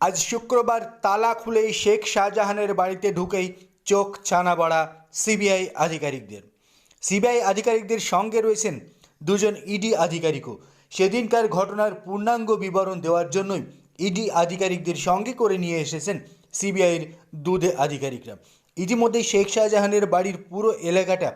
আজ শুক্রবার তালা খুলেই শেখ শাহজাহানের বাড়িতে ঢুকেই চোখ ছানাবড়া সিবিআই আধিকারিকদের। সিবিআই আধিকারিকদের সঙ্গে রয়েছেন দুজন ইডি আধিকারিকও। সেদিনকার ঘটনার পূর্ণাঙ্গ বিবরণ দেওয়ার জন্যই ইডি আধিকারিকদের সঙ্গে করে নিয়ে এসেছেন সিবিআইয়ের দুধে আধিকারিকরা। ইতিমধ্যেই শেখ শাহজাহানের বাড়ির পুরো এলাকাটা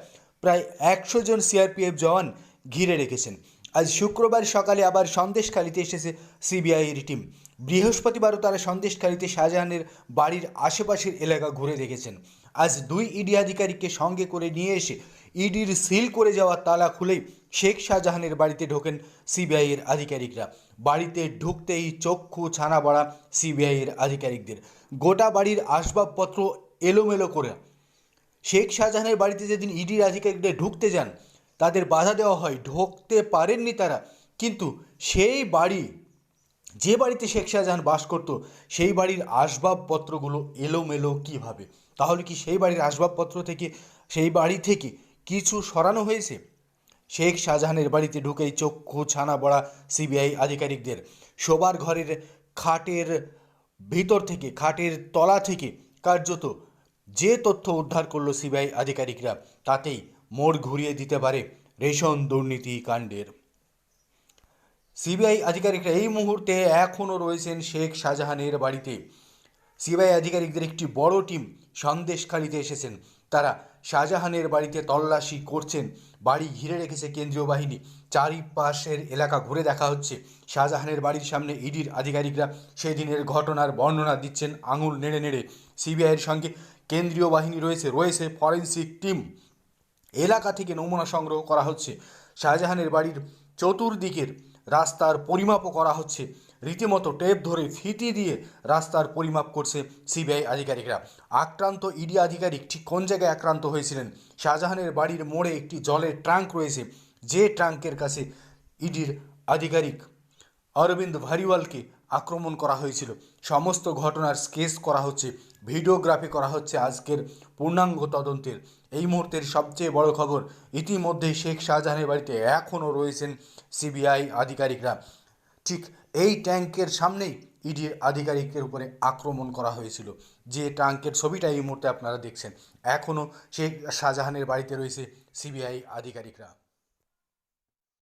প্রায় একশো জন সিআরপিএফ জওয়ান ঘিরে রেখেছেন। আজ শুক্রবার সকালে আবার সন্দেশখালিতে এসেছে সিবিআইয়ের টিম। বৃহস্পতিবারও তারা সন্দেশখালিতে শাহজাহানের বাড়ির আশেপাশের এলাকা ঘুরে দেখেছেন। আজ দুই ইডি আধিকারিককে সঙ্গে করে নিয়ে এসে ইডির সিল করে যাওয়া তালা খুলেই শেখ শাহজাহানের বাড়িতে ঢোকেন সিবিআইয়ের আধিকারিকরা। বাড়িতে ঢুকতেই চক্ষু, ছানা বাড়া সিবিআইয়ের আধিকারিকদের। গোটা বাড়ির আসবাবপত্র এলোমেলো করে শেখ শাহজাহানের বাড়িতে যেদিন ইডির আধিকারিকরা ঢুকতে যান তাদের বাধা দেওয়া হয়, ঢুকতে পারেননি তারা। কিন্তু সেই বাড়ি, যে বাড়িতে শেখ শাহজাহান বাস করত, সেই বাড়ির আসবাবপত্রগুলো এলোমেলো কীভাবে? তাহলে কি সেই বাড়ির আসবাবপত্র থেকে, সেই বাড়ি থেকে কিছু সরানো হয়েছে? শেখ শাহজাহানের বাড়িতে ঢুকেই চক্ষু, ছানা বড়া সিবিআই আধিকারিকদের শোবার ঘরের খাটের ভিতর থেকে, খাটের তলা থেকে কার্যত যে তথ্য উদ্ধার করল সিবিআই আধিকারিকরা, তাতেই মোড় ঘুরিয়ে দিতে পারে রেশন দুর্নীতি কাণ্ডের। সিবিআই আধিকারিকরা এই মুহূর্তে এখনও রয়েছেন শেখ শাহজাহানের বাড়িতে। সিবিআই আধিকারিকদের একটি বড় টিম সন্দেশখালিতে এসেছেন। তারা শাহজাহানের বাড়িতে তল্লাশি করছেন। বাড়ি ঘিরে রেখেছে কেন্দ্রীয় বাহিনী। চারিপাশের এলাকা ঘুরে দেখা হচ্ছে। শাহজাহানের বাড়ির সামনে ইডির আধিকারিকরা সেদিনের ঘটনার বর্ণনা দিচ্ছেন। আঙুল নেড়ে নেড়ে সিবিআইয়ের সঙ্গে কেন্দ্রীয় বাহিনী রয়েছে। রয়েছে ফরেন্সিক টিম। এলাকা থেকে নমুনা সংগ্রহ করা হচ্ছে। শাহজাহানের বাড়ির চতুর্দিকের রাস্তার পরিমাপও করা হচ্ছে। রীতিমতো টেপ ধরে ফিতি দিয়ে রাস্তার পরিমাপ করছে সিবিআই আধিকারিকরা। আক্রান্ত ইডি আধিকারিক ঠিক কোন জায়গায় আক্রান্ত হয়েছিলেন? শাহজাহানের বাড়ির মোড়ে একটি জলের ট্রাঙ্ক রয়েছে। যে ট্রাঙ্কের কাছে ইডির আধিকারিক অরবিন্দ ভারিওয়ালকে আক্রমণ করা হয়েছিল। সমস্ত ঘটনার স্কেচ করা হচ্ছে, ভিডিওগ্রাফি করা হচ্ছে আজকের পূর্ণাঙ্গ তদন্তের। এই মুহূর্তের সবচেয়ে বড় খবর, ইতিমধ্যেই শেখ শাহজাহানের বাড়িতে এখনও রয়েছেন সিবিআই আধিকারিকরা। ঠিক এই ট্যাঙ্কের সামনেই ইডির আধিকারিকের উপরে আক্রমণ করা হয়েছিল। যে ট্যাঙ্কের ছবিটা এই মুহূর্তে আপনারা দেখছেন, এখনও শেখ শাহজাহানের বাড়িতে রয়েছে সিবিআই আধিকারিকরা।